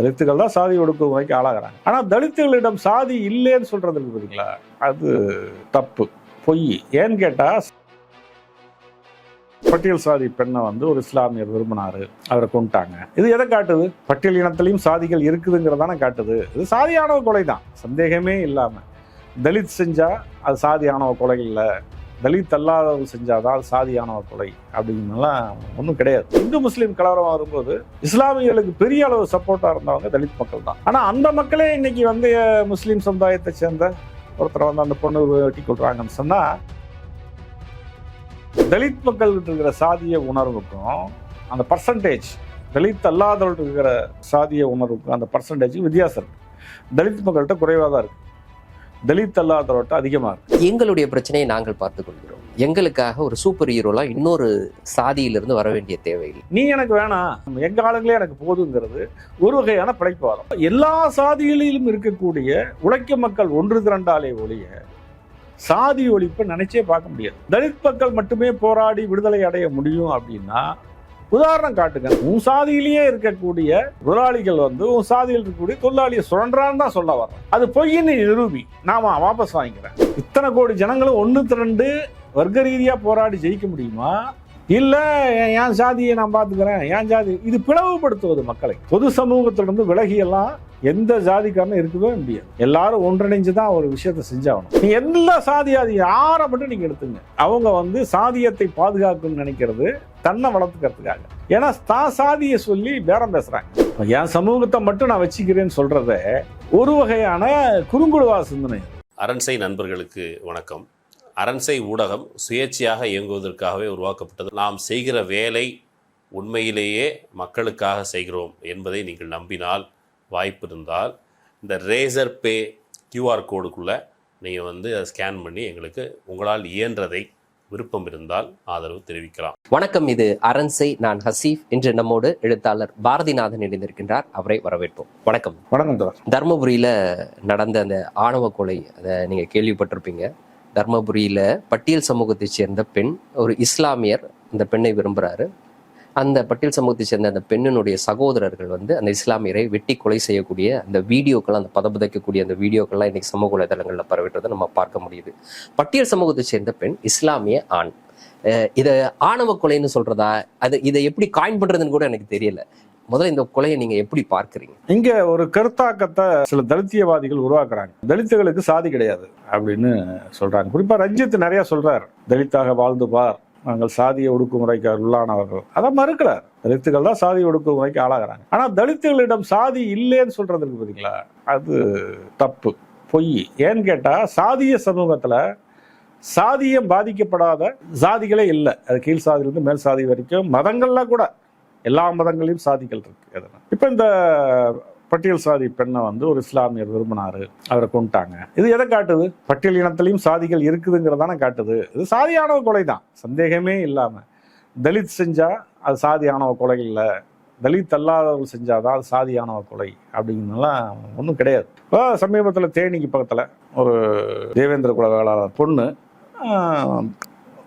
தலித்துகள் தான் சாதி ஒடுக்குமுறைக்கு ஆளாகிறாங்க. ஆனா தலித்துகளிடம் சாதி இல்லைன்னு சொல்றது இருக்கு பார்த்தீங்களா அது தப்பு பொய். ஏன்னு கேட்டா பட்டியல் சாதி பெண்ணை வந்து ஒரு இஸ்லாமியர் விரும்பினாரு அவரை கொண்டுட்டாங்க இது எதை காட்டுது? பட்டியல் இனத்திலையும் சாதிகள் இருக்குதுங்கிறதான காட்டுது. இது சாதியானவ கொலை தான் சந்தேகமே இல்லாம. தலித் செஞ்சா அது சாதியானவ கொலை இல்லை. தலித் அல்லாதவர் செஞ்சாதான் அது சாதியானவர் கொலை அப்படின்னுலாம் ஒன்றும் கிடையாது. இந்து முஸ்லீம் கலவரம் வரும்போது இஸ்லாமியர்களுக்கு பெரிய அளவு சப்போர்ட்டாக இருந்தவங்க தலித் மக்கள் தான். ஆனால் அந்த மக்களே இன்னைக்கு வந்து முஸ்லீம் சமுதாயத்தை சேர்ந்த ஒருத்தரை வந்து அந்த பொண்ணு வெட்டி கொள்றாங்கன்னு சொன்னால் தலித் மக்கள்கிட்ட இருக்கிற சாதிய உணர்வுக்கும் அந்த பர்சன்டேஜ் தலித் அல்லாதவர்கள் இருக்கிற சாதிய உணர்வுக்கும் அந்த பர்சன்டேஜ் வித்தியாசம் இருக்கு. தலித் மக்கள்கிட்ட குறைவாக தான் இருக்குது தலித் அல்லாதவர்கிட்ட அதிகமாக இருக்கு. எங்களுடைய பிரச்சனையை நாங்கள் பார்த்துக் கொள்கிறோம். எங்களுக்காக ஒரு சூப்பர் ஹீரோலாம் இன்னொரு சாதியிலிருந்து வர வேண்டிய தேவையில்லை. நீ எனக்கு வேணாம் எங்க ஆளுங்களே எனக்கு போதுங்கிறது ஒரு வகையான பிழைப்புவாதம் எல்லா சாதிகளிலும் இருக்கக்கூடிய உழைக்கும் மக்கள் ஒன்று திரண்டாலே ஒழிய சாதி ஒழிப்பை நினைச்சே பார்க்க முடியாது. தலித் மக்கள் மட்டுமே போராடி விடுதலை அடைய முடியும் அப்படின்னா உதாரணம் காட்டுங்க. உன் சாதியிலேயே இருக்கக்கூடிய முதலாளிகள் வந்து உன் சாதியில் இருக்கக்கூடிய தொழிலாளியை சுழன்றான்னு தான் சொல்ல வர்றேன் அது பொய்ன்னு நிரூபி. நாம வாபஸ் வாங்கிக்கிறேன். இத்தனை கோடி ஜனங்களும் ஒன்று திரண்டு வர்க்க ரீதியாக போராடி ஜெயிக்க முடியுமா? இல்லை என் சாதியை நான் பார்த்துக்கிறேன் என் சாதி. இது பிளவுபடுத்துவது மக்களை. பொது சமூகத்திலிருந்து விலகியெல்லாம் எந்த ஜாதிக்காரனும் இருக்கவே முடியாது. எல்லாரும் ஒன்றிணைஞ்சு தான் ஒரு விஷயத்தை செஞ்சாகணும். நீ எல்லா சாதியாதி யாரை மட்டும் நீங்கள் எடுத்துங்க. அவங்க வந்து சாதியத்தை பாதுகாக்கணும்னு நினைக்கிறது தன்னை வளர்த்துக்கிறதுக்காக. ஏன்னா தான் சாதியை சொல்லி பேரம் பேசுகிறாங்க என் சமூகத்தை மட்டும் நான் வச்சுக்கிறேன்னு சொல்கிறத ஒரு வகையான குறுங்குழுவா சிந்தனை. அரண்சை நண்பர்களுக்கு வணக்கம். அரண்சை ஊடகம் சுயேட்சையாக இயங்குவதற்காகவே உருவாக்கப்பட்டது. நாம் செய்கிற வேலை உண்மையிலேயே மக்களுக்காக செய்கிறோம் என்பதை நீங்கள் நம்பினால் வாய்ப்பு இருந்தால் இந்த ரேசர் பே கியூஆர் கோடுக்குள்ளே நீங்கள் வந்து அதை ஸ்கேன் பண்ணி எங்களுக்கு உங்களால் இயன்றதை விருப்பம் இருந்தால் ஆதரவு தெரிவிக்கலாம். வணக்கம் இது அரண்சை நான் ஹசீஃப். இன்று நம்மோடு எழுத்தாளர் பாரதிநாதன் இணைந்திருக்கின்றார். அவரை வரவேற்போம். வணக்கம். வணக்கம் தர்மபுரியில நடந்த அந்த ஆணவ கொலை அதை நீங்க கேள்விப்பட்டிருப்பீங்க. தர்மபுரியில பட்டியல் சமூகத்தை சேர்ந்த பெண் ஒரு இஸ்லாமியர் அந்த பெண்ணை விரும்புறாரு. அந்த பட்டியல் சமூகத்தை சேர்ந்த அந்த பெண்ணினுடைய சகோதரர்கள் வந்து அந்த இஸ்லாமியரை வெட்டி கொலை செய்யக்கூடிய அந்த வீடியோக்கள் அந்த பதபதைக்கக்கூடிய அந்த வீடியோக்கள்லாம் இன்னைக்கு சமூக வலைதளங்களில் பரவிட்டதை நம்ம பார்க்க முடியுது. பட்டியல் சமூகத்தை சேர்ந்த பெண் இஸ்லாமிய ஆண். இதை ஆணவ கொலைன்னு சொல்றதா? அது இதை எப்படி காயின் பண்றதுன்னு கூட எனக்கு தெரியல. முதல்ல இந்த கொலையை நீங்க எப்படி பார்க்கறீங்க? இங்க ஒரு கருத்தாக்கத்தை சில தலித்தியவாதிகள் உருவாக்குறாங்க. தலித்துகளுக்கு சாதி கிடையாது அப்படின்னு சொல்றாங்க. குறிப்பா ரஞ்சித் நிறைய சொல்றாரு. தலித்தாக வாழ்ந்து பார். நாங்கள் சாதிய ஒடுக்குமுறைக்கு உள்ளானவர்கள் அதை மறுக்கிறார். தலித்துகள் தான் சாதி ஒடுக்குமுறைக்கு ஆளாகிறாங்க. ஆனால் தலித்துகளிடம் சாதி இல்லைன்னு சொல்றதுக்கு பார்த்தீங்களா அது தப்பு. பொய். ஏன்னு கேட்டால் சாதிய சமூகத்தில் சாதியம் பாதிக்கப்படாத சாதிகளே இல்லை. அது கீழ் சாதியிலிருந்து மேல் சாதி வரைக்கும் மதங்கள்லாம் கூட எல்லா மதங்களையும் சாதிகள் இருக்கு. எதனா. இப்போ இந்த பட்டியல் சாதி பெண்ணை வந்து ஒரு இஸ்லாமியர் விரும்பினாரு. அவரை கொண்டுட்டாங்க இது எதை காட்டுது? பட்டியல் இனத்திலையும் சாதிகள் இருக்குதுங்கிறதான காட்டுது. இது சாதியானவ கொலை தான் சந்தேகமே இல்லாம. தலித் செஞ்சா அது சாதியானவ கொலை இல்லை. தலித் அல்லாதவர்கள் செஞ்சாதான் அது சாதியானவ கொலை அப்படிங்கிறதுலாம் ஒன்றும் கிடையாது. இப்போ சமீபத்தில் தேனிக்கு பக்கத்தில் ஒரு தேவேந்திர குல வேளாளர் பொண்ணு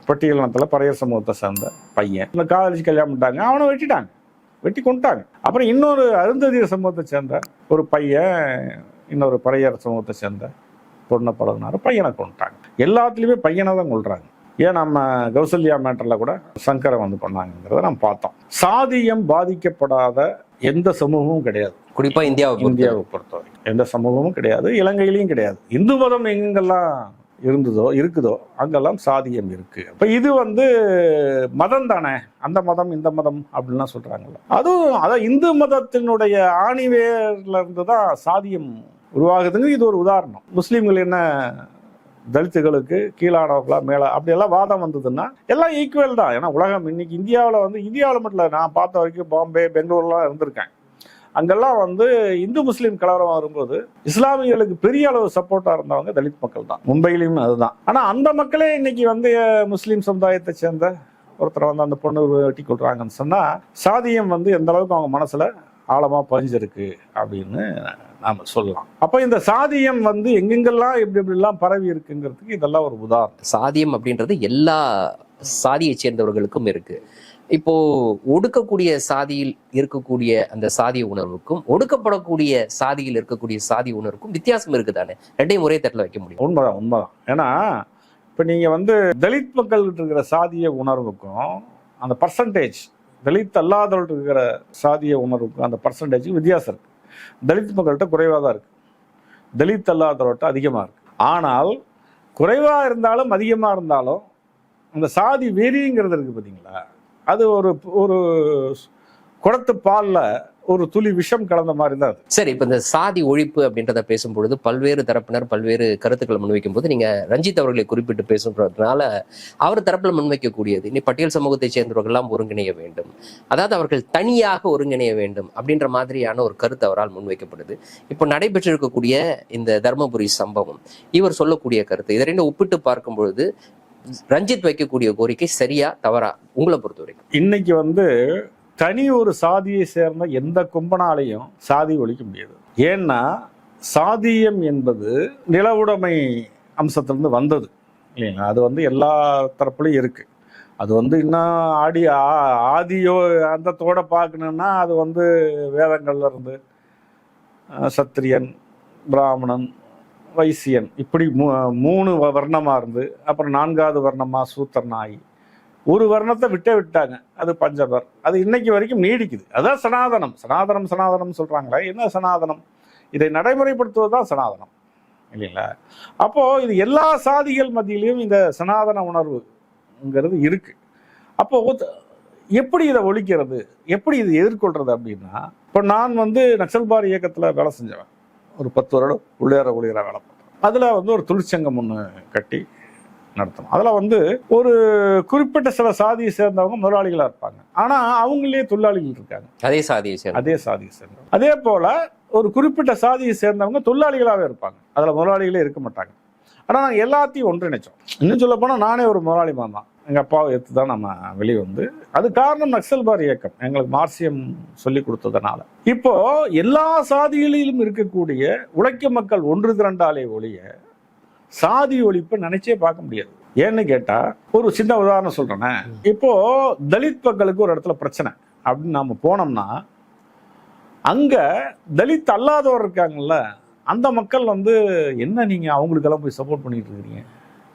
பட்டியல் இனத்தில் பறையர் சமூகத்தை சேர்ந்த பையன். இந்த காதலிச்சு கல்யாணம் பண்ணிட்டாங்க. அவனை வெட்டிட்டாங்க. வெட்டி கொண்டுட்டாங்க. அப்புறம் இன்னொரு அருந்ததியர் சமூகத்தை சேர்ந்த ஒரு பையன் இன்னொரு பறையர் சமூகத்தை சேர்ந்த பொண்ணை பழகினாரு பையனை கொண்டுட்டாங்க. எல்லாத்துலேயுமே பையனை தான் கொள்றாங்க ஏன் நம்ம கௌசல்யா மேட்டரில் கூட சங்கரை வந்து பண்ணாங்கிறத நம்ம பார்த்தோம். சாதியம் பாதிக்கப்படாத எந்த சமூகமும் கிடையாது. குறிப்பா இந்தியாவை இந்தியாவை பொறுத்தவரை. எந்த சமூகமும் கிடையாது இலங்கையிலையும் கிடையாது. இந்து மதம் எங்கெங்கெல்லாம் இருந்ததோ இருக்குதோ அங்கெல்லாம் சாதியம் இருக்கு. இப்போ இது வந்து மதம் தானே? அந்த மதம் இந்த மதம் அப்படின்லாம் சொல்றாங்கல்ல. அதுவும் அதான் இந்து மதத்தினுடைய ஆணிவேர்ல இருந்து தான் சாதியம் உருவாகுதுங்க இது ஒரு உதாரணம். முஸ்லீம்கள் என்ன தலித்துகளுக்கு கீழானவர்களா மேல அப்படியெல்லாம் வாதம் வந்ததுன்னா எல்லாம் ஈக்குவல் தான். ஏன்னா உலகம் இன்னைக்கு இந்தியாவில் வந்து இந்தியாவில் மட்டும் இல்லை நான் பார்த்த வரைக்கும் பாம்பே பெங்களூர்லாம் இருந்திருக்கேன். அங்கெல்லாம் வந்து இந்து முஸ்லீம் கலவரம் வரும்போது இஸ்லாமியர்களுக்கு பெரிய அளவு சப்போர்ட்டா இருந்தவங்க தலித் மக்கள் தான். மும்பையிலையும் அதுதான். ஆனா அந்த மக்களே இன்னைக்கு வந்து முஸ்லீம் சமுதாயத்தை சேர்ந்த ஒருத்தரை வந்து அந்த பொண்ணு வெட்டி கொள்றாங்கன்னு சொன்னா சாதியம் வந்து எந்த அளவுக்கு அவங்க மனசுல ஆழமா பதிஞ்சிருக்கு அப்படின்னு நாம சொல்லலாம். அப்ப இந்த சாதியம் வந்து எங்கெங்கெல்லாம் எப்படி எப்படிலாம் பரவி இருக்குங்கிறதுக்கு இதெல்லாம் ஒரு உதாரணம். சாதியம் அப்படின்றது எல்லா சாதியை சேர்ந்தவர்களுக்கும் இருக்கு. இப்போ ஒடுக்கக்கூடிய சாதியில் இருக்கக்கூடிய அந்த சாதிய உணர்வுக்கும் ஒடுக்கப்படக்கூடிய சாதியில் இருக்கக்கூடிய சாதி உணர்வுக்கும் வித்தியாசம் இருக்குதானே? ரெண்டையும் ஒரே தட்டில் வைக்க முடியும். உண்மைதான் உண்மைதான். ஏன்னா இப்போ நீங்கள் வந்து தலித் மக்கள்கிட்ட இருக்கிற சாதிய உணர்வுக்கும் அந்த பர்சன்டேஜ் தலித் அல்லாதவர்கள் இருக்கிற சாதிய உணர்வுக்கும் அந்த பர்சன்டேஜுக்கு வித்தியாசம் இருக்கு. தலித் மக்கள்கிட்ட குறைவாக தான் இருக்கு. தலித் அல்லாதவர்கிட்ட அதிகமாக இருக்கு. ஆனால் குறைவாக இருந்தாலும் அதிகமாக இருந்தாலும் அந்த சாதி வெறிங்கிறது இருக்குது பார்த்தீங்களா அது ஒரு ஒரு குடத்து பாலில் ஒரு துளி விஷம் கலந்த மாதிரி தான் சரி இப்ப இந்த சாதி ஒழிப்பு அப்படின்றத பேசும்பொழுது பல்வேறு தரப்பினர் பல்வேறு கருத்துக்களை முன்வைக்கும் போது நீங்க ரஞ்சித் அவர்களை குறிப்பிட்டு பேசுறதுனால அவர் தரப்புல முன்வைக்கக்கூடியது இனி பட்டியல் சமூகத்தை சேர்ந்தவர்கள்லாம் ஒருங்கிணைய வேண்டும் அதாவது அவர்கள் தனியாக ஒருங்கிணைய வேண்டும் அப்படின்ற மாதிரியான ஒரு கருத்து அவரால் முன்வைக்கப்படுது. இப்போ நடைபெற்றிருக்கக்கூடிய இந்த தர்மபுரி சம்பவம் இவர் சொல்லக்கூடிய கருத்து இதை ஒப்பிட்டு பார்க்கும் பொழுது ரஞ்சித் வைக்கக்கூடிய கோரிக்கை சரியா தவறா? உங்களை பொறுத்த வரைக்கும் இன்னைக்கு வந்து தனி ஒரு சாதியை சேர்ந்த எந்த கும்பனாலையும் சாதி ஒழிக்க முடியாது. ஏன்னா சாதியம் என்பது நிலவுடைமை அம்சத்திலிருந்து வந்தது. இல்லைங்களா? அது வந்து எல்லா தரப்புலையும் இருக்கு. அது வந்து இன்னும் ஆடி ஆ- ஆதியோ அந்தத்தோட பார்க்கணுன்னா அது வந்து வேதங்கள்ல இருந்து சத்திரியன் பிராமணன் வைசியன். இப்படி மூ மூணு வ- இருந்து அப்புறம் நான்காவது வர்ணமாக சூத்திரன் ஒரு வர்ணத்தை விட்டே விட்டாங்க. அது பஞ்சபர். அது இன்னைக்கு வரைக்கும் நீடிக்குது. அதான் சனாதனம். சனாதனம் சனாதனம் சொல்கிறாங்களே என்ன சனாதனம்? இதை நடைமுறைப்படுத்துவது தான் சனாதனம். இல்லைங்களா? அப்போது இது எல்லா சாதிகள் மத்தியிலையும் இந்த சனாதன உணர்வுங்கிறது இருக்குது அப்போது எப்படி இதை ஒழிக்கிறது? எப்படி இதை எதிர்கொள்கிறது அப்படின்னா இப்போ நான் வந்து நக்சல்பாரி இயக்கத்தில் வேலை செஞ்சவன். ஒரு பத்து வருடம் உள்ளேற ஊழியராக வேலை பார்த்தேன் அதில் வந்து ஒரு தொழிற்சங்கம் ஒன்று கட்டி நடத்தணும். அதில் வந்து ஒரு குறிப்பிட்ட சில சாதியை சேர்ந்தவங்க முதலாளிகளாக இருப்பாங்க. ஆனால் அவங்களே தொழிலாளிகள் இருக்காங்க. அதே சாதியை சேர்ந்த அதே சாதியை சேர்ந்தவங்க. அதே போல ஒரு குறிப்பிட்ட சாதியை சேர்ந்தவங்க தொழிலாளிகளாகவே இருப்பாங்க. அதில் முதலாளிகளே இருக்க மாட்டாங்க. ஆனால் நாங்கள் எல்லாத்தையும் ஒன்றிணைச்சோம். இன்னும் சொல்ல போனால் நானே ஒரு முதலாளி தான் எங்கள் அப்பாவை எடுத்து தான் நம்ம வெளியே வந்து. அது காரணம் நக்சல்பார் இயக்கம். எங்களுக்கு மார்சியம் சொல்லி கொடுத்ததுனால. இப்போ எல்லா சாதிகளிலும் இருக்கக்கூடிய உழைக்க மக்கள் ஒன்று திரண்டாலே ஒழிய சாதி ஒழிப்பை நினைச்சே பார்க்க முடியாது. ஏன்னு கேட்டா ஒரு சின்ன உதாரணம் சொல்றேனே. இப்போ தலித் மக்களுக்கு ஒரு இடத்துல பிரச்சனை. அப்படின்னு நாம போனோம்னா அங்க தலித் அல்லாதவர் இருக்காங்கல்ல அந்த மக்கள் வந்து என்ன நீங்க அவங்களுக்கெல்லாம் போய் சப்போர்ட் பண்ணிட்டு இருக்கிறீங்க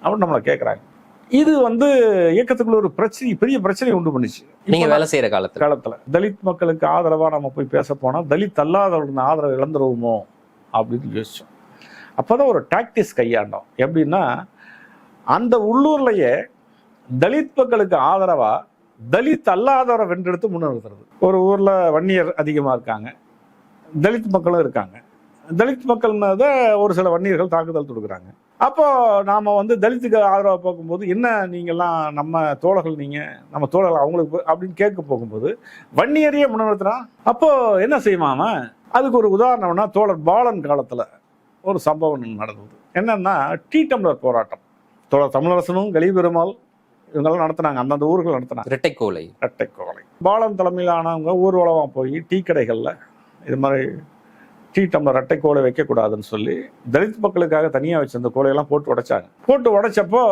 அப்படின்னு நம்மளை கேட்குறாங்க இது வந்து இயக்கத்துக்குள்ள ஒரு பிரச்சனை பெரிய பிரச்சனை உண்டு பண்ணுச்சு. நீங்க வேலை செய்யற காலத்துல. காலத்துல. தலித் மக்களுக்கு ஆதரவா நம்ம போய் பேச போனா தலித் அல்லாதவர்கள் ஆதரவு இழந்துருவோமோ அப்படின்னு யோசிச்சோம். அப்பதான் ஒரு டாக்டிஸ் கையாண்டோம். எப்படின்னா அந்த உள்ளூர்லயே தலித் மக்களுக்கு ஆதரவா தலித் அல்லாதவரை வென்றெடுத்து முன்னிறுத்துறது. ஒரு ஊர்ல வன்னியர் அதிகமா இருக்காங்க. தலித் மக்களும் இருக்காங்க. தலித் மக்கள்னத ஒரு சில வன்னியர்கள் தாக்குதல் தொடுக்குறாங்க. அப்போ நாம வந்து தலித்துக்கு ஆதரவாக பார்க்கும்போது என்ன நீங்கெல்லாம் நம்ம தோழர்கள் நீங்க நம்ம தோழர்கள் அவங்களுக்கு அப்படின்னு கேட்க போகும்போது வன்னியரையே முன்னிறுத்துறான். அப்போ என்ன செய்வான்? அதுக்கு ஒரு உதாரணம்னா தோழர் பாலன் காலத்துல ஒரு சம்பவம் நடந்தது. என்னன்னா டீ டம்ளர் போராட்டம். தோழர் தமிழரசனும் கலிபெருமாள் இவங்கெல்லாம் நடத்துனாங்க. அந்தந்த ஊர்கள் நடத்துனாங்க. இரட்டைக்கோலை இரட்டை கோலை பாலன் தலைமையிலானவங்க ஊர்வலமாக போய் டீ கடைகளில் இது மாதிரி டீ டம்ளர் அட்டை கோலை வைக்கக்கூடாதுன்னு சொல்லி தலித் மக்களுக்காக தனியாக வச்சிருந்த கோலையெல்லாம் போட்டு உடைச்சாங்க. போட்டு உடைச்சப்போ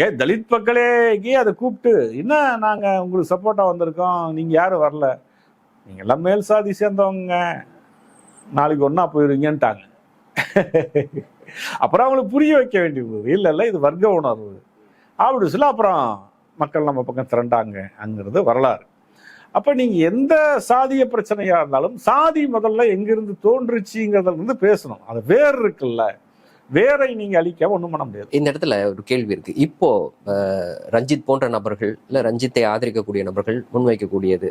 ஏ தலித் மக்களேக்கே அதை கூப்பிட்டு என்ன நாங்கள் உங்களுக்கு சப்போர்ட்டாக வந்திருக்கோம்? நீங்கள் யாரும் வரல. நீங்கள் எல்லாம் மேல் சாதி சேர்ந்தவங்க. நாளைக்கு ஒன்றா போயிருவீங்கன்ட்டாங்க அப்புறம் அவங்களுக்கு புரிய வைக்க வேண்டியிருந்தது இல்லை இல்லை இது வர்க்க உணர்வு. அப்படி சொல்லி. அப்புறம் மக்கள் நம்ம பக்கம் திரண்டாங்க. அங்கிறது வரலாறு. அப்ப நீங்க எந்த சாதிய பிரச்சனையா இருந்தாலும் சாதி முதல்ல எங்கிருந்து தோன்றுச்சுங்கிறத வந்து பேசணும். அது வேறு இருக்குல்ல. வேரை நீங்க அழிக்க ஒண்ணும் பண்ண முடியாது. இந்த இடத்துல ஒரு கேள்வி இருக்கு. இப்போ ரஞ்சித் போன்ற நபர்கள் இல்ல ரஞ்சித்தை ஆதரிக்கக்கூடிய நபர்கள் முன்வைக்கக்கூடியது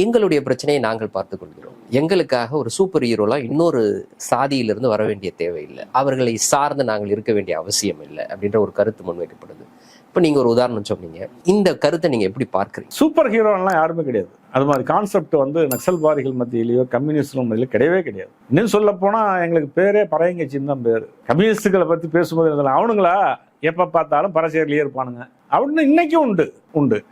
எங்களுடைய பிரச்சனையை நாங்கள் பார்த்து கொள்கிறோம். எங்களுக்காக ஒரு சூப்பர் ஹீரோலாம் இன்னொரு சாதியிலிருந்து வர வேண்டிய தேவையில்லை. அவர்களை சார்ந்து நாங்கள் இருக்க வேண்டிய அவசியம் இல்லை அப்படின்ற ஒரு கருத்து முன்வைக்கப்படுது. இப்போ நீங்க ஒரு உதாரணம் சொன்னீங்க. இந்த கருத்தை நீங்க எப்படி பார்க்குறீங்க? சூப்பர் ஹீரோலாம் யாருமே கிடையாது. அது மாதிரி கான்செப்ட் வந்து நக்சல்வாதிகள் மத்தியிலேயோ கம்யூனிஸ்ட்கள் மத்தியிலோ கிடையவே கிடையாது. இன்னும் சொல்ல போனா எங்களுக்கு பேரே பறையங்கச்சின்னு தான் பேர். கம்யூனிஸ்டுகளை பத்தி பேசும்போது இருந்தாலும் அவனுங்களா? எப்ப பார்த்தாலும் பரசேரிலேயே இருப்பானுங்க. அப்படின்னு இன்னைக்கும் உண்டு உண்டு.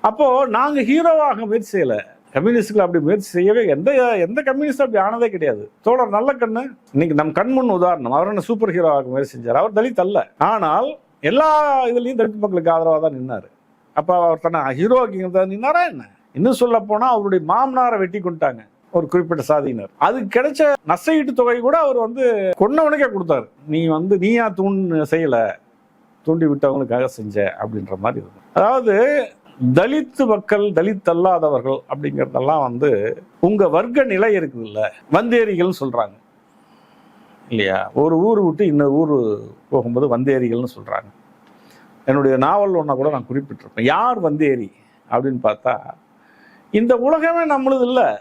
அப்போ நாங்க ஹீரோவாக முயற்சி செய்யல. கம்யூனிஸ்டுகள் அப்படி முயற்சி செய்யவே எந்த எந்த கம்யூனிஸ்டும் அப்படி ஆனதே கிடையாது. தோழர் நல்ல கண்ணு. இன்னைக்கு நம் கண்முன் உதாரணம். அவர் என்ன சூப்பர் ஹீரோவாக முயற்சி செஞ்சார்? அவர் தலித் அல்ல. ஆனால் எல்லா இதுலேயும் தலித் மக்களுக்கு ஆதரவாக தான் நின்னார். அப்போ அவர் தன்னை ஹீரோக்கிங்கிறத நின்னாரா என்ன? இன்னும் சொல்ல போனால் அவருடைய மாமனாரை வெட்டி கொண்டாங்க ஒரு குறிப்பிட்ட சாதியினர். அது கிடைச்ச நஷ்டஈட்டு தொகை கூட அவர் வந்து கொன்னவனுக்கே கொடுத்தாரு. நீ வந்து நீயா தூண் செய்யல தூண்டி விட்டவங்களுக்காக செஞ்ச அப்படின்ற மாதிரி இருக்கும். அதாவது தலித்து மக்கள் தலித் அல்லாதவர்கள் அப்படிங்கிறதெல்லாம் வந்து உங்க வர்க்க நிலை இருக்குதுல்ல வந்தேரிகள்னு சொல்றாங்க. இல்லையா? ஒரு ஊர் விட்டு இன்னொரு ஊர் போகும்போது வந்தேரிகள்னு சொல்கிறாங்க என்னுடைய நாவல் ஒன்றை கூட நான் குறிப்பிட்டிருப்பேன். யார் வந்தேரி அப்படின்னு பார்த்தா இந்த உலகமே நம்மளது இல்லை.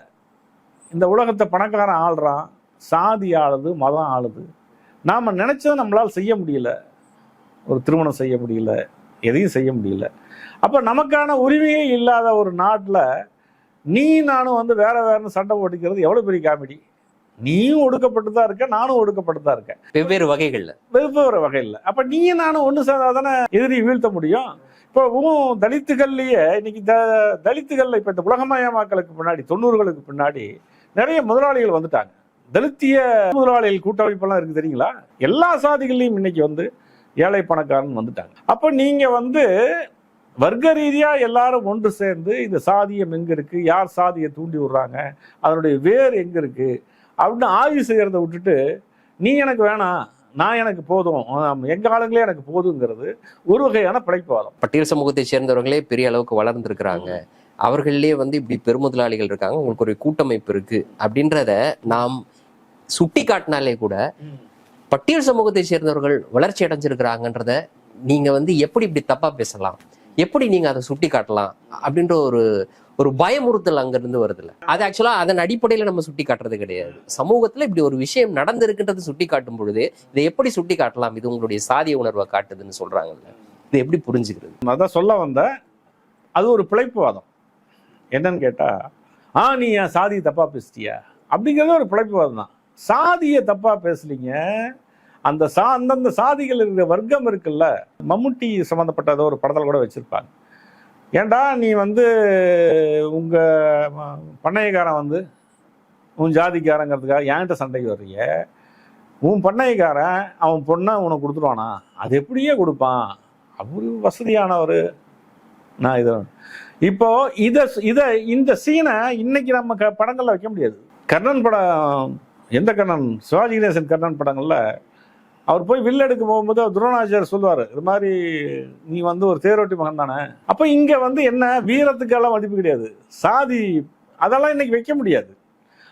இந்த உலகத்தை பணக்காரன் ஆள்றான் சாதி ஆளுது மதம் ஆளுது. நாம் நினச்சதை நம்மளால் செய்ய முடியல. ஒரு திருமணம் செய்ய முடியல. எதையும் செய்ய முடியல. அப்போ நமக்கான உரிமையே இல்லாத ஒரு நாட்டில் நீ நானும் வந்து வேற வேறுனு சண்டை போட்டுக்கிறது எவ்வளோ பெரிய காமெடி? நீயும் ஒடுக்கப்பட்டு தான் இருக்க நானும் ஒடுக்கப்பட்டு தான் இருக்கேன். வெவ்வேறு வகைகள்ல. வெவ்வேறு வகையில் அப்ப நீயும் நானும் ஒன்று சேர்ந்தா தானே எதிரி வீழ்த்த முடியும்? இப்போ உன் தலித்துகள்லயே இன்னைக்கு த தலித்துகள்ல இப்ப இந்த உலகமயமாக்கலுக்கு பின்னாடி தொண்ணூறுகளுக்கு பின்னாடி நிறைய முதலாளிகள் வந்துட்டாங்க. தலித்திய முதலாளிகள் கூட்டமைப்பெல்லாம் இருக்கு தெரியுங்களா? எல்லா சாதிகள்லையும் இன்னைக்கு வந்து ஏழை பணக்காரன் வந்துட்டாங்க. அப்போ நீங்க வந்து வர்க்க ரீதியா எல்லாரும் ஒன்று சேர்ந்து இந்த சாதியம் எங்க இருக்கு யார் சாதியை தூண்டி விடுறாங்க அதனுடைய வேர் எங்க இருக்கு? அப்படின்னு ஆய்வு செய்யறத விட்டுட்டு நீ எனக்கு வேணாம் நான் எனக்கு போதும். எங்க ஆளுங்களே எனக்கு போதுங்கிறது ஒரு வகையான பிழைப்புவாதம் பட்டியல் சமூகத்தை சேர்ந்தவர்களே பெரிய அளவுக்கு வளர்ந்துருக்கிறாங்க. அவர்கள்லயே வந்து இப்படி பெருமுதலாளிகள் இருக்காங்க உங்களுக்கு ஒரு கூட்டமைப்பு இருக்கு. அப்படின்றத நாம் சுட்டி காட்டினாலே கூட பட்டியல் சமூகத்தை சேர்ந்தவர்கள் வளர்ச்சி அடைஞ்சிருக்கிறாங்கன்றத நீங்க வந்து எப்படி இப்படி தப்பா பேசலாம்? எப்படி நீங்க அதை சுட்டி காட்டலாம் அப்படின்ற ஒரு ஒரு பயமுறுத்தல் அங்கேருந்து வருதுல்ல. அது ஆக்சுவலா அதன் அடிப்படையில நம்ம சுட்டி காட்டுறது கிடையாது. சமூகத்துல இப்படி ஒரு விஷயம் நடந்திருக்குன்றது சுட்டி காட்டும் பொழுது இதை எப்படி சுட்டி காட்டலாம் இது உங்களுடைய சாதிய உணர்வை காட்டுதுன்னு சொல்றாங்கல்ல. இதை எப்படி புரிஞ்சுக்கிறது? அதான் சொல்ல வந்த அது ஒரு பிழைப்புவாதம். என்னன்னு கேட்டா ஆ நீ என் சாதியை தப்பா பேசிட்டியா? அப்படிங்கிறது ஒரு பிழைப்புவாதம் தான். சாதியை தப்பா பேசலீங்க அந்த சா அந்தந்த சாதிகள் இருக்கிற வர்க்கம் இருக்குல்ல மம்முட்டி சம்மந்தப்பட்ட ஏதோ ஒரு படத்தில் கூட வச்சுருப்பாங்க. ஏண்டா நீ வந்து உங்கள் பண்ணையக்காரன் வந்து உன் ஜாதிக்காரங்கிறதுக்காக என்கிட்ட சண்டைக்கு வர்றீங்க. உன் பண்ணையக்காரன் அவன் பொண்ணை உனக்கு கொடுத்துருவானா? அது எப்படியே கொடுப்பான்? அவரு வசதியானவர். நான் இது இப்போ இதை இதை இந்த சீனை இன்னைக்கு நம்ம க படங்களில் வைக்க முடியாது. கர்ணன் படம் எந்த கர்ணன்? சிவாஜி கணேசன் கர்ணன் படங்களில் அவர் போய் வில் எடுக்க போகும்போது துரோணாச்சாரியர் சொல்லுவார் இது மாதிரி நீ வந்து ஒரு தேரோட்டி மகன் தானே? அப்போ இங்கே வந்து என்ன வீரத்துக்கெல்லாம் மதிப்பு கிடையாது. சாதி அதெல்லாம் இன்னைக்கு வைக்க முடியாது.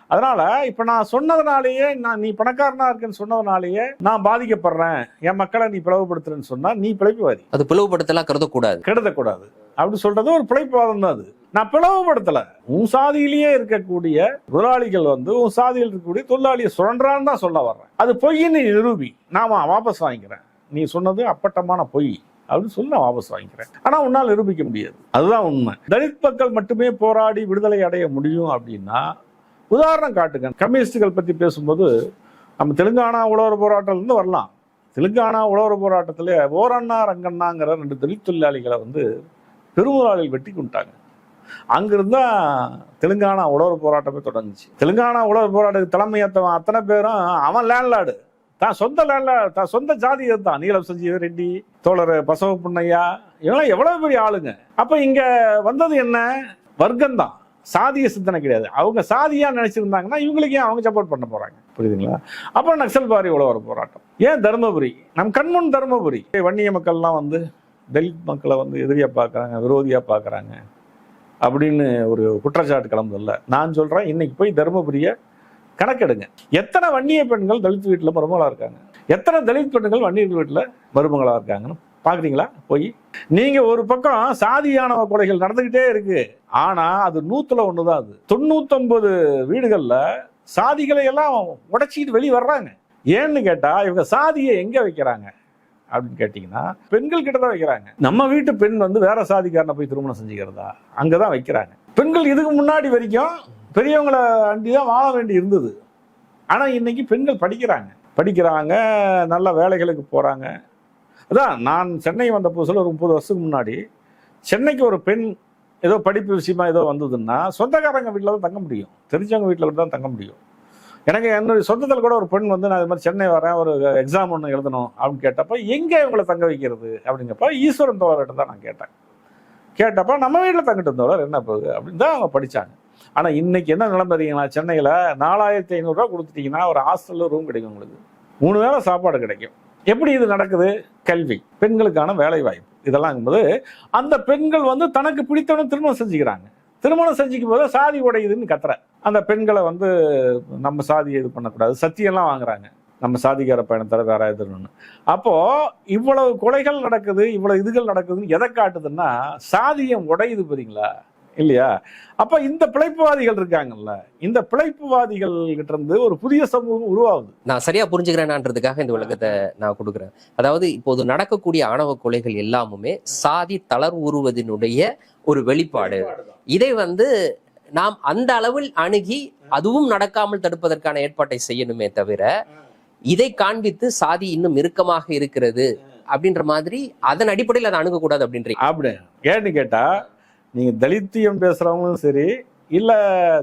அதனால இப்போ நான் சொன்னதுனாலேயே நான் நீ பணக்காரனா இருக்கேன்னு சொன்னதுனாலேயே நான் பாதிக்கப்படுறேன். என் மக்களை நீ பிளவுபடுத்துறேன்னு சொன்னா நீ பிழைப்புவாதி. அது பிளவுபடுத்தலாம் கருதக்கூடாது. கெடுதக்கூடாது. அப்படி சொல்றது ஒரு பிழைப்புவாதம் தான் அது. நான் பிளவுபடுத்தல. உன் சாதியிலேயே இருக்கக்கூடிய முதலாளிகள் வந்து உன் சாதியில் இருக்கக்கூடிய தொழிலாளியை சுழன்றான்னு தான் சொல்ல வர்றேன். அது பொய்ன்னு நிரூபி. நான் வாபஸ் வாங்கிக்கிறேன். நீ சொன்னது அப்பட்டமான பொய். அப்படின்னு சொல்லி நான் வாபஸ் வாங்கிக்கிறேன். ஆனால் உன்னால் நிரூபிக்க முடியாது. அதுதான் உண்மை. தலித் மக்கள் மட்டுமே போராடி விடுதலை அடைய முடியும் அப்படின்னா உதாரணம் காட்டுங்க. கம்யூனிஸ்டுகள் பற்றி பேசும்போது நம்ம தெலுங்கானா உழவர் போராட்டம்லேருந்து வரலாம். தெலுங்கானா உழவர் போராட்டத்தில் ஓரண்ணா ரங்கண்ணாங்கிற ரெண்டு தலித் தொழிலாளிகளை வந்து பெருமுதலாளிகள் வெட்டி கொண்டாங்க அங்கிருந்தா தெலுங்கானா உழவர் போராட்டமே தொடங்குச்சு தெலுங்கானா உழவர் போராட்டத்துக்கு தலைமையேற்றவன் அத்தனை பேரும் அவன் லேண்ட்லாடு தான் சொந்த லேண்ட்லாடு தான் சொந்த ஜாதி தான் நீலம் சஞ்சீவ ரெட்டி தோழர் பசவ புண்ணையா இவெல்லாம் எவ்வளவு பெரிய ஆளுங்க. அப்ப இங்க வந்தது என்ன? வர்க்கம் தான் சாதிய சிந்தனை கிடையாது. அவங்க சாதியா நினைச்சிருந்தாங்கன்னா இவங்களுக்கு ஏன் அவங்க சப்போர்ட் பண்ண போறாங்க? புரியுதுங்களா? அப்புறம் நக்சல்பாரி உழவர் போராட்டம். ஏன் தருமபுரி? நம் கண்முன் தருமபுரி. வன்னிய மக்கள்லாம் வந்து தலித் மக்களை வந்து எதிரியா பார்க்குறாங்க விரோதியா பார்க்கறாங்க. அப்படின்னு ஒரு குற்றச்சாட்டு கிளம்புதில்ல. நான் சொல்கிறேன் இன்னைக்கு போய் தருமபுரிய கணக்கெடுங்க. எத்தனை வன்னிய பெண்கள் தலித் வீட்டில் மருமகளாக இருக்காங்க? எத்தனை தலித் பெண்கள் வன்னியர்கள் வீட்டில் மருமகளாக இருக்காங்கன்னு பார்க்குறீங்களா போய். நீங்கள் ஒரு பக்கம் சாதியானவ கொலைகள் நடந்துக்கிட்டே இருக்கு. ஆனால் அது நூற்றுல ஒன்று தான் அது. தொண்ணூத்தொன்பது வீடுகளில் சாதிகளை எல்லாம் உடைச்சிக்கிட்டு வெளியே வர்றாங்க. ஏன்னு கேட்டால் இவங்க சாதியை எங்கே வைக்கிறாங்க? அப்படின்னு கேட்டிங்கன்னா பெண்கள் கிட்ட தான் வைக்கிறாங்க. நம்ம வீட்டு பெண் வந்து வேற சாதிக்காரனை போய் திருமணம் செஞ்சுக்கிறதா? அங்கதான் வைக்கிறாங்க. பெண்கள் இதுக்கு முன்னாடி வரைக்கும் பெரியவங்களை அண்டி தான் வாழ வேண்டி இருந்தது. ஆனா இன்னைக்கு பெண்கள் படிக்கிறாங்க. படிக்கிறாங்க நல்ல வேலைகளுக்கு போறாங்க. அதான் நான் சென்னை வந்த புதுசில் ஒரு முப்பது வருஷத்துக்கு முன்னாடி சென்னைக்கு ஒரு பெண் ஏதோ படிப்பு விஷயமா ஏதோ வந்ததுன்னா சொந்தக்காரங்க வீட்டில் தான் தங்க முடியும். தெரிஞ்சவங்க வீட்டில் தான் தங்க முடியும். எனக்கு என்னுடைய சொந்தத்தில் கூட ஒரு பெண் வந்து நான் இது மாதிரி சென்னை வரேன் ஒரு எக்ஸாம் ஒன்று எழுதணும் அப்படின்னு கேட்டப்ப எங்கே இவங்களை தங்க வைக்கிறது? அப்படிங்கிறப்ப ஈஸ்வரன் தோழர்கிட்ட தான் நான் கேட்டேன். கேட்டப்ப நம்ம வீட்டில் தங்கிட்டு இருந்தவர் என்ன போகுது? அப்படின்னு தான் அவங்க படித்தாங்க ஆனால் இன்னைக்கு என்ன நிலைமை தெரியுங்களா? சென்னையில் நாலாயிரத்தி ஐநூறுரூவா கொடுத்துட்டீங்கன்னா ஒரு ஹாஸ்டலில் ரூம் கிடைக்கும் உங்களுக்கு. மூணு வேளை சாப்பாடு கிடைக்கும். எப்படி இது நடக்குது? கல்வி. பெண்களுக்கான வேலை வாய்ப்பு இதெல்லாம் போது அந்த பெண்கள் வந்து தனக்கு பிடித்தவன திருமணம் செஞ்சுக்கிறாங்க. திருமணம் செஞ்சுக்கும் போது சாதி உடையுதுன்னு கத்துற. அந்த பெண்களை வந்து நம்ம சாதியை இது பண்ணக்கூடாது. சத்தியம்லாம் வாங்குறாங்க. நம்ம சாதிக்கார பையனை வேற எதுன்னு. அப்போ இவ்வளவு கொலைகள் நடக்குது இவ்வளவு இதுகள் நடக்குதுன்னு எதை காட்டுதுன்னா சாதியம் உடையுது பாத்தீங்களா? இல்லையா? அப்ப இந்த பிழைப்புவாதிகள் இருக்காங்கல்ல இந்த பிழைப்புவாதிகள் கிட்ட இருந்து ஒரு புதிய சமூகம் உருவாகுது. நான் சரியா புரிஞ்சுக்கிறேனான்றதுக்காக இந்த உலகத்தை நான் கொடுக்குறேன். அதாவது இப்போது நடக்கக்கூடிய ஆணவ கொலைகள் எல்லாமுமே சாதி தளர்வுறுவதனுடைய ஒரு வெளிப்பாடு. இதை வந்து நாம் அந்த அளவில் அணுகி அதுவும் நடக்காமல் தடுப்பதற்கான ஏற்பாட்டை செய்யணுமே தவிர இதை காண்பித்து சாதி இன்னும் இறுக்கமாக இருக்கிறது அப்படின்ற மாதிரி அதன் அடிப்படையில் அதை அணுகக்கூடாது அப்படின்றீங்க. அப்படி. ஏன்னு கேட்டா நீங்க தலித்தியம் பேசுறவங்களும் சரி இல்ல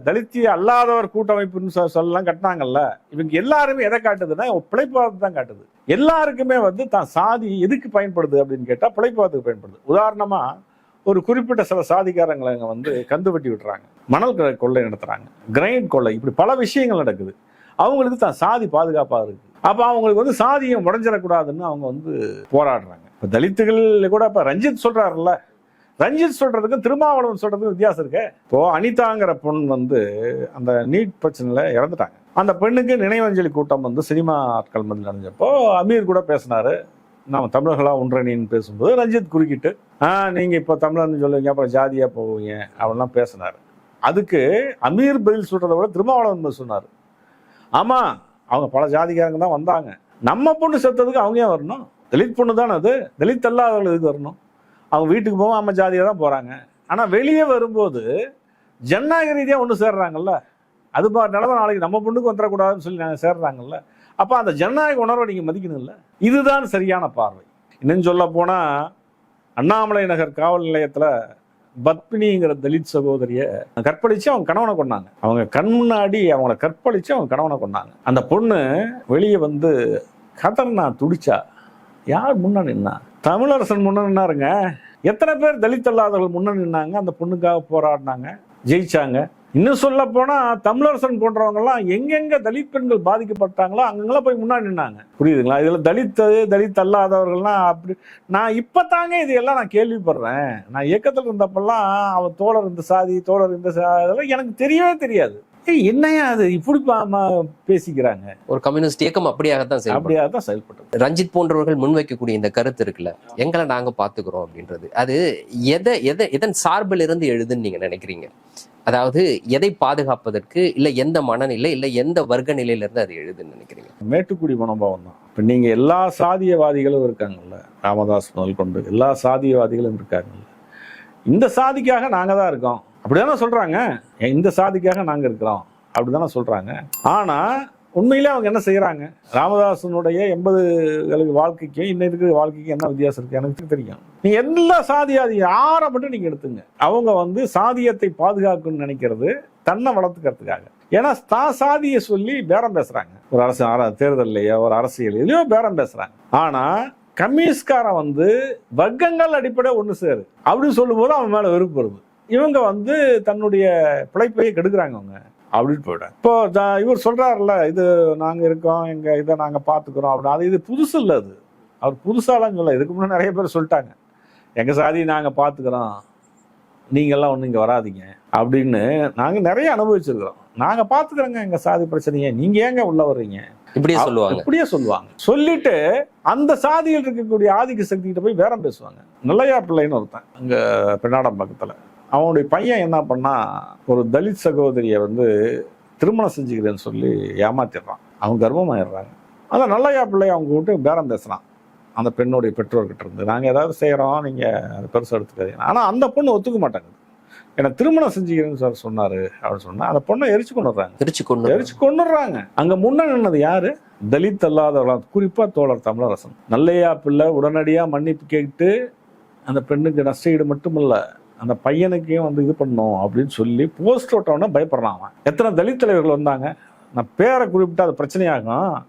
தலித்திய அல்லாதவர் கூட்டமைப்புன்னு சொல்லலாம் கட்டினாங்கல்ல இவங்க எல்லாருமே எதை காட்டுதுன்னா பிழைப்பாதத்தை தான் காட்டுது. எல்லாருக்குமே வந்து தான் சாதி எதுக்கு பயன்படுது அப்படின்னு கேட்டா பிழைப்பாதத்துக்கு பயன்படுது. உதாரணமா ஒரு குறிப்பிட்ட சில சாதிக்காரங்களை வந்து கந்து வெட்டி விட்டுறாங்க. மணல் க- கொள்ளை நடத்துறாங்க. கிரைண்ட் கொள்ளை இப்படி பல விஷயங்கள் நடக்குது. அவங்களுக்கு தான் சாதி பாதுகாப்பாக இருக்கு. அப்போ அவங்களுக்கு வந்து சாதியை உடஞ்சிடக்கூடாதுன்னு அவங்க வந்து போராடுறாங்க. இப்போ தலித்துகள் கூட இப்போ ரஞ்சித் சொல்றாருல்ல. ரஞ்சித் சொல்றதுக்கும் திருமாவளவன் சொல்றதுக்கும் வித்தியாசம் இருக்கு. இப்போ அனிதாங்கிற பொண் வந்து அந்த நீட் பிரச்சனையில் இறந்துட்டாங்க. அந்த பெண்ணுக்கு நினைவஞ்சலி கூட்டம் வந்து சினிமா ஆட்கள் வந்து நடந்தப்போ அமீர் கூட பேசினாரு. நாம் தமிழர்களா ஒன்றணின்னு பேசும்போது ரஞ்சித் குறுக்கிட்டு ஆ நீங்கள் இப்போ தமிழர்னு சொல்லுவீங்க அப்புறம் ஜாதியாக போவீங்க அப்படிலாம் பேசினார். அதுக்கு அமீர் பதில் சொல்கிறத விட திருமாவளவன் சொன்னார். ஆமாம் அவங்க பல ஜாதிக்காரங்க தான் வந்தாங்க. நம்ம பொண்ணு செத்ததுக்கு அவங்க ஏன் வரணும்? தலித் பொண்ணு தானே அது? தலித் அல்லாதவர்கள் இதுக்கு வரணும்? அவங்க வீட்டுக்கு போவோம் நம்ம ஜாதியாக தான் போகிறாங்க ஆனால் வெளியே வரும்போது ஜனநாயக ரீதியாக ஒன்று சேர்றாங்கல்ல? அது பா நாளைக்கு நம்ம பொண்ணுக்கு வந்துடக்கூடாதுன்னு சொல்லி நாங்கள் சேர்றாங்கல்ல? அப்போ அந்த ஜனநாயக உணர்வை நீங்கள் மதிக்கணும்ல? இதுதான் சரியான பார்வை. இன்னும் சொல்ல போனால் அண்ணாமலை நகர் காவல் நிலையத்தில் பத்மினிங்கிற தலித் சகோதரியை கற்பழித்து அவங்க கணவனை கொண்டாங்க அவங்க கண் முன்னாடி அவங்கள கற்பழித்து அவங்க கணவனை கொண்டாங்க அந்த பொண்ணு வெளியே வந்து கதர்னா துடிச்சா யார் முன்ன நின்னா? தமிழரசன் முன்ன நின்னாருங்க. எத்தனை பேர் தலித் அல்லாதவர்கள் முன்ன நின்னாங்க? அந்த பொண்ணுக்காக போராடினாங்க ஜெயிச்சாங்க. இன்னும் சொல்ல போனா தமிழரசன் போன்றவங்க எல்லாம் எங்கெங்க தலித் பெண்கள் பாதிக்கப்பட்டாங்களோ அங்கெல்லாம் போய் முன்னாடி நின்னாங்க. புரியுதுங்களா? இதுல தலித் தலித் அல்லாதவர்கள்லாம் அப்படி நான் இப்பதாங்க இது எல்லாம் நான் கேள்விப்படுறேன். நான் இயக்கத்துல இருந்தப்பெல்லாம் அவன் தோழர் இந்த சாதி தோழர் இந்த சாதி அதெல்லாம் எனக்கு தெரியவே தெரியாது. ஏய் என்னையா அது? இப்படி பேசிக்கிறாங்க. ஒரு கம்யூனிஸ்ட் இயக்கம் அப்படியாகத்தான் செயல்படும். அப்படியா தான் செயல்பட்டது. ரஞ்சித் போன்றவர்கள் முன்வைக்கக்கூடிய இந்த கருத்து இருக்குல்ல எங்களை நாங்க பாத்துக்கிறோம் அப்படின்றது. அது எதை எதை எதன் சார்பில் இருந்து எழுதுன்னு நீங்க நினைக்கிறீங்க? அதாவது எதை பாதுகாப்பதற்கு இல்லை எந்த மனநிலை இல்லை எந்த வர்க்க நிலையிலேருந்து அது எழுதுன்னு நினைக்கிறீங்க? மேட்டுக்குடி மனோபாவம் தான். இப்போ நீங்கள் எல்லா சாதியவாதிகளும் இருக்காங்கல்ல ராமதாஸ் முதல் கொண்டு எல்லா சாதியவாதிகளும் இருக்காங்கல்ல. இந்த சாதிக்காக நாங்கள் தான் இருக்கோம். அப்படிதானே சொல்கிறாங்க இந்த சாதிக்காக நாங்கள் இருக்கிறோம். அப்படி தானே சொல்கிறாங்க ஆனால் உண்மையிலே அவங்க என்ன செய்கிறாங்க ராமதாசனுடைய எண்பதுகளுக்கு வாழ்க்கைக்கும் இன்னைக்கு வாழ்க்கைக்கும் என்ன வித்தியாசம் இருக்குது எனக்கு தெரியும். நீ எல்லா சாதியாதி யாரை மட்டும் நீங்கள் எடுத்துங்க. அவங்க வந்து சாதியத்தை பாதுகாக்கணும்னு நினைக்கிறது தன்னை வளர்த்துக்கிறதுக்காக. ஏன்னா தா சாதியை சொல்லி பேரம் பேசுகிறாங்க ஒரு அரசு அர- தேர்தல்லையோ ஒரு அரசியல் இதுலையோ பேரம் பேசுகிறாங்க ஆனால் கம்யூனிஸ்ட்காரன் வந்து வர்க்கங்கள் அடிப்படை ஒன்று சேரு. அப்படின்னு சொல்லும்போது அவன் மேலே வெறுப்பு வருது. இவங்க வந்து தன்னுடைய பிழைப்பையை கெடுக்குறாங்க அவங்க. அப்படின்னு போயிட்டாங்க. இப்போ த- இவர் சொல்றாருல்ல இது நாங்க இருக்கோம் எங்க இதை நாங்க பாத்துக்கிறோம் அப்படின்னு. அது இது புதுசு இல்லை அது. அவர் புதுசாலாம் சொல்ல இதுக்கு முன்னாடி நிறைய பேர் சொல்லிட்டாங்க. எங்க சாதி நாங்க பாத்துக்கிறோம். நீங்க எல்லாம் ஒண்ணு இங்க வராதீங்க அப்படின்னு நாங்க நிறைய அனுபவிச்சிருக்கிறோம். நாங்க பாத்துக்கிறோங்க எங்க சாதி பிரச்சனையை. நீங்க ஏங்க உள்ள வர்றீங்க? இப்படியே சொல்லுவாங்க. அப்படியே சொல்லுவாங்க. சொல்லிட்டு அந்த சாதியில் இருக்கக்கூடிய ஆதிக்க சக்தி கிட்ட போய் பேரம் பேசுவாங்க. நல்லையா பிள்ளைன்னு ஒருத்தன் அங்க பெண்ணாடம் பக்கத்துல. அவனுடைய பையன் என்ன பண்ணா ஒரு தலித் சகோதரியை வந்து திருமணம் செஞ்சுக்கிறேன்னு சொல்லி ஏமாத்திடுறான். அவங்க கர்ப்பமாயிடுறாங்க அதான் நல்லையா பிள்ளை அவங்க விட்டு பேரம் பேசுறான். அந்த பெண்ணுடைய பெற்றோர்கிட்ட இருந்து நாங்க ஏதாவது செய்யறோம் நீங்க அதை பெருசா எடுத்துக்காதீங்க. ஆனா அந்த பொண்ணு ஒத்துக்க மாட்டாங்க. என்ன திருமணம் செஞ்சுக்கிறேன்னு சார் சொன்னாரு அப்படின்னு சொன்னா அந்த பொண்ணை எரிச்சு கொண்டுறாங்க திருச்சி கொண்டு எரிச்சு கொண்டுறாங்க அங்க முன்ன நின்னது யாரு? தலித் அல்லாதவர்களாம் குறிப்பா தோழர் தமிழரசன். நல்லையா பிள்ளை உடனடியா மன்னிப்பு கேட்டு அந்த பெண்ணுக்கு நஷ்டஈடு மட்டுமல்ல அந்த பையனுக்கையும் வந்து இது பண்ணணும் அப்படின்னு சொல்லி போஸ்ட் ஓட்டவன பயப்படுறான் அவன். எத்தனை தலித் தலைவர்கள் வந்தாங்க? நான் பேரை குறிப்பிட்டு அது பிரச்சனையாகும்.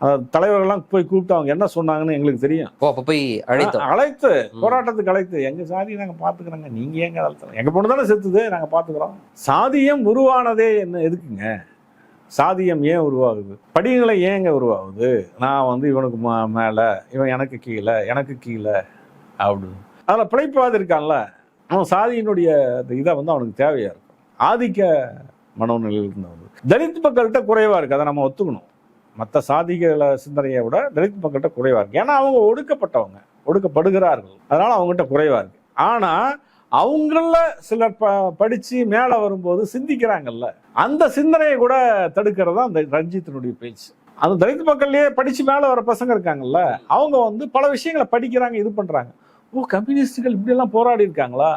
அந்த தலைவர்கள்லாம் போய் கூப்பிட்டு அவங்க என்ன சொன்னாங்கன்னு எங்களுக்கு தெரியும். போய் அழைத்து. ம். போராட்டத்துக்கு அழைத்து. எங்க சாதி நாங்க பாத்துக்கிறோங்க நீங்க ஏங்க அழைத்தோம் எங்க பொண்ணு தானே செத்துது நாங்க பாத்துக்கிறோம் சாதியம் உருவானதே என்ன எதுக்குங்க? சாதியம் ஏன் உருவாகுது? படிநிலை ஏங்க உருவாகுது? நான் வந்து இவனுக்கு மேல இவன் எனக்கு கீழே எனக்கு கீழே அப்படின்னு. அதுல பிழைப்பாது இருக்கான்ல அவன் சாதியினுடைய அந்த இதை வந்து அவனுக்கு தேவையா இருக்கும். ஆதிக்க மனோநிலையில் இருந்தவங்க தலித் மக்கள்கிட்ட குறைவா இருக்கு. அதை நம்ம ஒத்துக்கணும். மற்ற சாதிகள சிந்தனையை விட தலித் மக்கள்கிட்ட குறைவா இருக்கு. ஏன்னா அவங்க ஒடுக்கப்பட்டவங்க. ஒடுக்கப்படுகிறார்கள். அதனால அவங்ககிட்ட குறைவா இருக்கு. ஆனா அவங்கள சிலர் ப படிச்சு மேல வரும்போது சிந்திக்கிறாங்கல்ல. அந்த சிந்தனையை கூட தடுக்கிறது தான் அந்த ரஞ்சித்தினுடைய பேச்சு. அந்த தலித் மக்கள்லயே படிச்சு மேல வர பசங்க இருக்காங்கல்ல. அவங்க வந்து பல விஷயங்களை படிக்கிறாங்க இது பண்றாங்க. ஓ கம்யூனிஸ்டுகள் இப்படியெல்லாம் போராடி இருக்காங்களா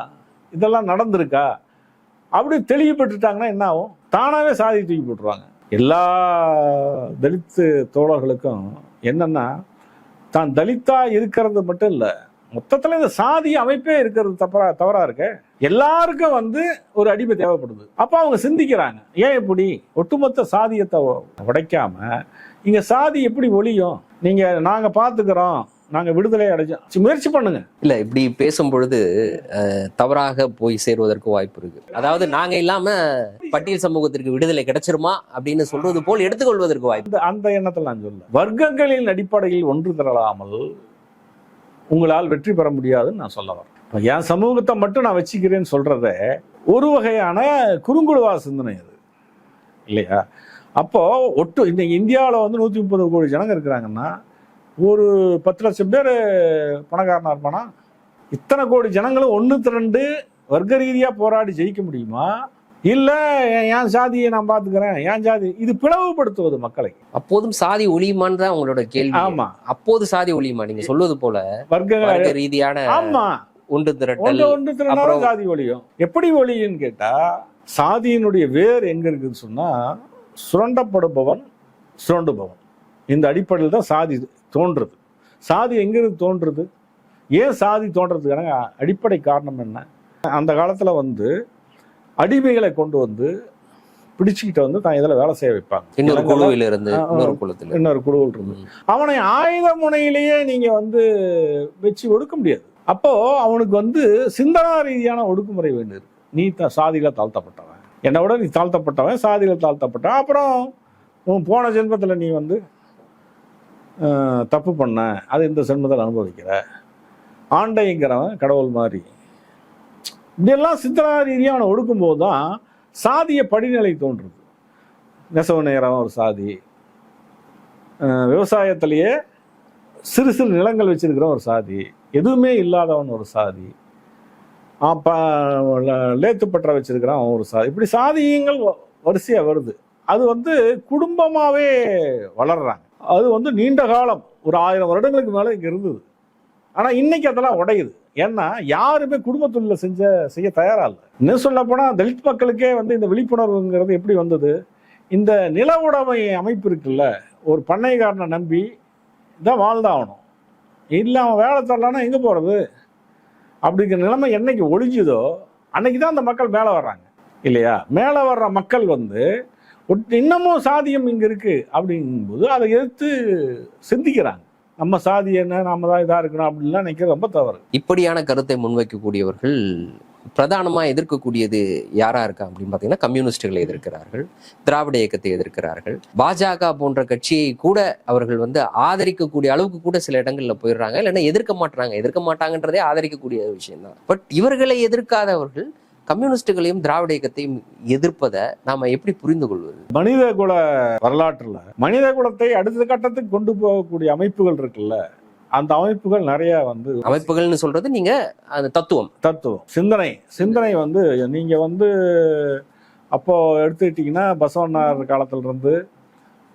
இதெல்லாம் நடந்திருக்கா? அப்படி தெளிவுபட்டுட்டாங்கன்னா என்ன ஆகும்? தானாகவே சாதி தூக்கி போட்டுருவாங்க. எல்லா தலித்து தோழர்களுக்கும் என்னென்னா தான் தலித்தா இருக்கிறது மட்டும் இல்லை மொத்தத்தில் இந்த சாதி அமைப்பே இருக்கிறது தப்பரா தவறா இருக்கு. எல்லாருக்கும் வந்து ஒரு அடிமை தேவைப்படுது. அப்போ அவங்க சிந்திக்கிறாங்க. ஏன் இப்படி? ஒட்டுமொத்த சாதியத்தை உடைக்காம இங்கே சாதி எப்படி ஒழியும்? நீங்கள் நாங்கள் பார்த்துக்கிறோம். நாங்க விடுதலை அடைஞ்சோம் முயற்சி பண்ணுங்க. இல்ல இப்படி பேசும் பொழுது அஹ், தவறாக போய் சேருவதற்கு வாய்ப்பு இருக்கு. அதாவது நாங்க இல்லாம பட்டியல் சமூகத்திற்கு விடுதலை கிடைச்சிருமா அப்படின்னு சொல்றது போல் எடுத்துக்கொள்வதற்கு வாய்ப்பு அந்த எண்ணத்தில் நான் சொல்ல வர்க்கங்களின் அடிப்படையில் ஒன்று திரளாமல் உங்களால் வெற்றி பெற முடியாதுன்னு நான் சொல்ல வரேன். இப்ப என் சமூகத்தை மட்டும் நான் வச்சுக்கிறேன்னு சொல்றத ஒரு வகையான குறுங்குழுவா சிந்தனை அது. இல்லையா? அப்போ ஒட்டு இன்னைக்கு இந்தியாவில் வந்து நூற்றி முப்பது கோடி ஜனங்க இருக்கிறாங்கன்னா ஒரு பத்து லட்சம் பேர் பணக்காரனா இருப்பானா? இத்தனை கோடி ஜனங்களும் ஒன்று திரண்டு வர்க்க ரீதியாக போராடி ஜெயிக்க முடியுமா? இல்லை என் சாதியை நான் பார்த்துக்கிறேன் என் ஜாதி இது பிளவுபடுத்துவது மக்களை. அப்போதும் சாதி ஒளியுமான்னு தான் உங்களோட கேள்வி. ஆமா. அப்போது சாதி ஒளியுமா? நீங்க சொல்வது போல வர்க்க ரீதியான ஆமா. ஒன்று திரட்டல் ஒன்று அப்புறம் சாதி ஒழியும் எப்படி ஒழியுன்னு கேட்டா சாதியினுடைய வேர் எங்க இருக்குன்னு சொன்னா சுரண்டப்படுபவன் சுரண்டுபவன். இந்த அடிப்படையில் தான் சாதி தோன்றுறது. சாதி எங்கிருந்து தோன்றுறது? ஏன் சாதி தோன்றதுக்கான அடிப்படை காரணம் என்ன? அந்த காலத்துல வந்து அடிமைகளை கொண்டு வந்து பிடிச்சுக்கிட்டு வந்து தான் இதில் வேலை செய்ய வைப்பாங்க. இன்னொரு குழுவில இருந்து. இன்னொரு குழுத்துல. இன்னொரு குழுவில் இருந்து. அவனை ஆயுத முனையிலேயே நீங்க வந்து வச்சு ஒடுக்க முடியாது. அப்போ அவனுக்கு வந்து சிந்தனா ரீதியான ஒடுக்குமுறை வேண்டியது நீ த சாதியில தாழ்த்தப்பட்டவன். என்னை விட நீ தாழ்த்தப்பட்டவன் சாதியில தாழ்த்தப்பட்டவன். அப்புறம் உன் போன ஜென்மத்தில் நீ வந்து தப்பு பண்ண அது இந்த ஜென்மத்தில் அனுபவிக்கிற ஆண்டைங்கிறவன் கடவுள் மாதிரி. இப்படியெல்லாம் சிந்தனா ரீதியாக அவனை ஒடுக்கும்போது தான் சாதிய படிநிலை தோன்றுது. நெசவு நேரம் ஒரு சாதி. விவசாயத்திலேயே சிறு சிறு நிலங்கள் வச்சிருக்கிற ஒரு சாதி. எதுவுமே இல்லாதவன் ஒரு சாதி. அப்ப லேத்து பற்ற வச்சிருக்கிறான் அவன் ஒரு சாதி. இப்படி சாதியங்கள் வ- வருது. அது வந்து குடும்பமாகவே வளர்றாங்க. அது வந்து நீண்ட காலம் ஒரு ஆயிரம் வருடங்களுக்கு மேலே இங்கே இருந்தது. ஆனால் இன்னைக்கு அதெல்லாம் உடையுது. ஏன்னா யாருமே குடும்ப தொழில செஞ்ச செய்ய தயாரா இல்லை. இன்னும் சொல்ல தலித் மக்களுக்கே வந்து இந்த விழிப்புணர்வுங்கிறது எப்படி வந்தது? இந்த நில உடைமை அமைப்பு இருக்குல்ல ஒரு பண்ணைக்காரனை நம்பி தான் வாழ்ந்தாகணும். இல்லை அவன் வேலை தரலான்னா எங்கே போகிறது அப்படிங்கிற நிலைமை என்னைக்கு ஒழிஞ்சுதோ அன்னைக்கு தான் அந்த மக்கள் மேலே வர்றாங்க. இல்லையா? மேலே வர்ற மக்கள் வந்து இன்னமும் சாதியம் இங்கே இருக்குது அப்படிங்கும்போது அதை எதிர்த்து சிந்திக்கிறாங்க. நம்ம சாதி என்ன நம்ம தான் இதாக இருக்கணும் அப்படின்லாம் நினைக்கிறது ரொம்ப தவறு. இப்படியான கருத்தை முன்வைக்கக்கூடியவர்கள் பிரதானமாக எதிர்க்கக்கூடியது யாராக இருக்கா அப்படின்னு பார்த்தீங்கன்னா கம்யூனிஸ்டுகளை எதிர்க்கிறார்கள் திராவிட இயக்கத்தை எதிர்க்கிறார்கள். பாஜக போன்ற கட்சியை கூட அவர்கள் வந்து ஆதரிக்கக்கூடிய அளவுக்கு கூட சில இடங்களில் போயிடுறாங்க. இல்லைன்னா எதிர்க்க மாட்டாங்க எதிர்க்க மாட்டாங்கன்றதே ஆதரிக்கக்கூடிய விஷயம் தான் பட் இவர்களை எதிர்க்காதவர்கள் கம்யூனிஸ்டுகளையும் திராவிட இயக்கத்தையும் எதிர்ப்பதை நாம எப்படி புரிந்து கொள்வது மனித குல வரலாற்றுல மனித குலத்தை அடுத்த கட்டத்துக்கு கொண்டு போகக்கூடிய அமைப்புகள் இருக்குல்ல அந்த அமைப்புகள் நிறைய வந்து அமைப்புகள்னு சொல்றது நீங்க அந்த தத்துவம். தத்துவம். சிந்தனை. சிந்தனை வந்து நீங்க வந்து அப்போ எடுத்துக்கிட்டிங்கன்னா பசவண்ணார் காலத்துல இருந்து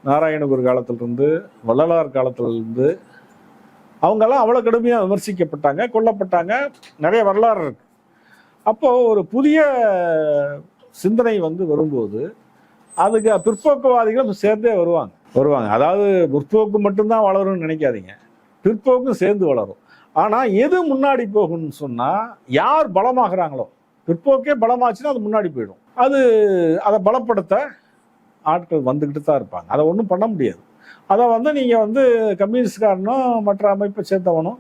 நாராயணகுரு காலத்துல இருந்து வள்ளலார் காலத்துல இருந்து அவங்கெல்லாம் அவ்வளோ கடுமையாக விமர்சிக்கப்பட்டாங்க கொல்லப்பட்டாங்க நிறைய வரலாறு இருக்கு. அப்போ ஒரு புதிய சிந்தனை வந்து வரும்போது அதுக்கு பிற்போக்குவாதிகளும் சேர்ந்தே வருவாங்க. வருவாங்க. அதாவது முற்போக்கு மட்டும்தான் வளரும்னு நினைக்காதீங்க. பிற்போக்கும் சேர்ந்து வளரும். ஆனா எது முன்னாடி போகும்னு சொன்னா யார் பலமாகறாங்களோ பிற்போக்கே பலமாச்சுன்னா அது முன்னாடி போயிடும். அது அதை பலப்படுத்த ஆட்கள் வந்துக்கிட்டு தான் இருப்பாங்க. அதை ஒன்றும் பண்ண முடியாது. அதை வந்து நீங்கள் வந்து கம்யூனிஸ்ட்காரனும் மற்ற அமைப்பை சேர்ந்தவனும்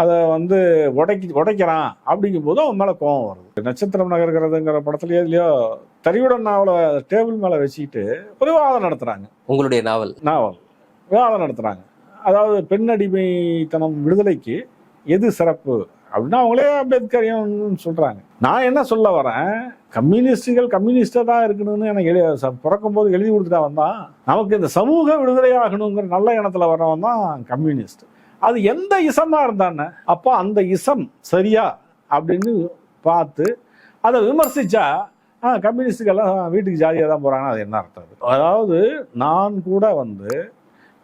அதை வந்து உடைக்கி உடைக்கிறான் அப்படிங்கும்போது அவன் மேலே கோவம் வருது. நட்சத்திரம் நகர்கிறதுங்கிற படத்துலயோ இல்லையோ தறியுடன் நாவலை டேபிள் மேலே வச்சுக்கிட்டு ஒரு விவாதம் நடத்துகிறாங்க உங்களுடைய நாவல். நாவல். விவாதம் நடத்துகிறாங்க அதாவது பெண் அடிமைத்தனம் விடுதலைக்கு எது சிறப்பு? அப்படின்னா அவங்களே அம்பேத்கரியம் சொல்கிறாங்க நான் என்ன சொல்ல வரேன்? கம்யூனிஸ்டுகள் கம்யூனிஸ்டாக தான் இருக்கணும்னு எனக்கு எழு பிறக்கும் போது எழுதி கொடுத்துட்டா வந்தான். நமக்கு இந்த சமூக விடுதலை ஆகணுங்கிற நல்ல எண்ணத்தில் வர்றவன் தான் கம்யூனிஸ்ட். அது எந்த இசமா இருந்தானே? அப்போ அந்த இசம் சரியா? அப்படின்னு பார்த்து அதை விமர்சிச்சா ஆ கம்யூனிஸ்டுக்கெல்லாம் வீட்டுக்கு ஜாலியாக தான் போகிறாங்கன்னா அது என்ன அர்த்தம் அது? அதாவது நான் கூட வந்து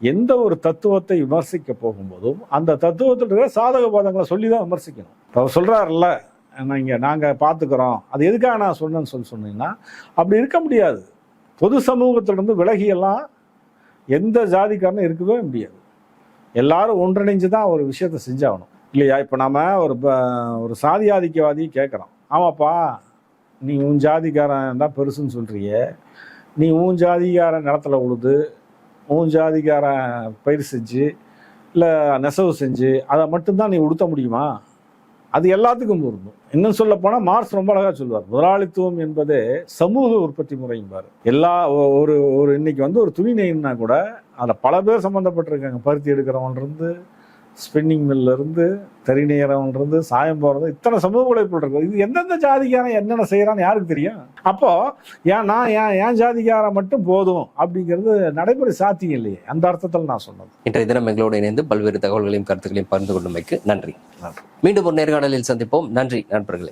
எந்த ஒரு தத்துவத்தை விமர்சிக்க போகும்போதும் அந்த தத்துவத்தில் இருக்கிற சாதக பாதங்களை சொல்லி தான் விமர்சிக்கணும். இப்போ அவர் சொல்கிறாருல்ல நீங்கள் நாங்கள் பார்த்துக்குறோம். அது எதுக்காக நான் சொன்னேன்னு சொல்லி சொன்னீங்கன்னா அப்படி இருக்க முடியாது. பொது சமூகத்திலிருந்து விலகியெல்லாம் எந்த ஜாதிக்காரனும் இருக்கவே முடியாது. எல்லாரும் ஒன்றிணைஞ்சு தான் ஒரு விஷயத்த செஞ்சாகணும். இல்லையா? இப்போ நாம் ஒரு ப- ஒரு சாதி ஆதிக்கவாதி கேட்குறோம். ஆமாப்பா நீ உன் ஜாதிக்காரன் தான் பெருசுன்னு சொல்கிறிய நீ உன் ஜாதிக்காரன் நிலத்துல உழுது உன் ஜாதிக்காரன் பயிர் செஞ்சு இல்லை நெசவு செஞ்சு அதை மட்டும்தான் நீ உடுத்த முடியுமா? அது எல்லாத்துக்கும் பொருந்தும். இன்னும் சொல்ல போனால் மார்க்ஸ் ரொம்ப அழகாக சொல்லுவார். முதலாளித்துவம் என்பதே சமூக உற்பத்தி முறைம்பார் எல்லா ஒரு ஒரு இன்னைக்கு வந்து ஒரு துணி நெய்னா கூட அதில் பல பேர் சம்மந்தப்பட்டிருக்காங்க பருத்தி எடுக்கிறவன் இருந்து ஸ்பின்னிங் மில்ல இருந்து தறி நெய்யறவன் இருந்து சாயம் போறது இத்தனை சமூக உழைப்பு இருக்கு. இது எந்தெந்த ஜாதிக்காரன் என்னென்ன செய்யறான்னு யாருக்கு தெரியும்? அப்போ ஏன் நான் ஏன் என் ஜாதிக்காரன் மட்டும் போதும் அப்படிங்கிறது நடைமுறை சாத்தியம் இல்லையே. அந்த அர்த்தத்தில் நான் சொன்னது. இன்றைய தினம் எங்களோடு இணைந்து பல்வேறு தகவல்களையும் கருத்துக்களையும் பகிர்ந்து கொண்டமைக்கு நன்றி. மீண்டும் ஒரு நேர்காணலில் சந்திப்போம். நன்றி நண்பர்களே.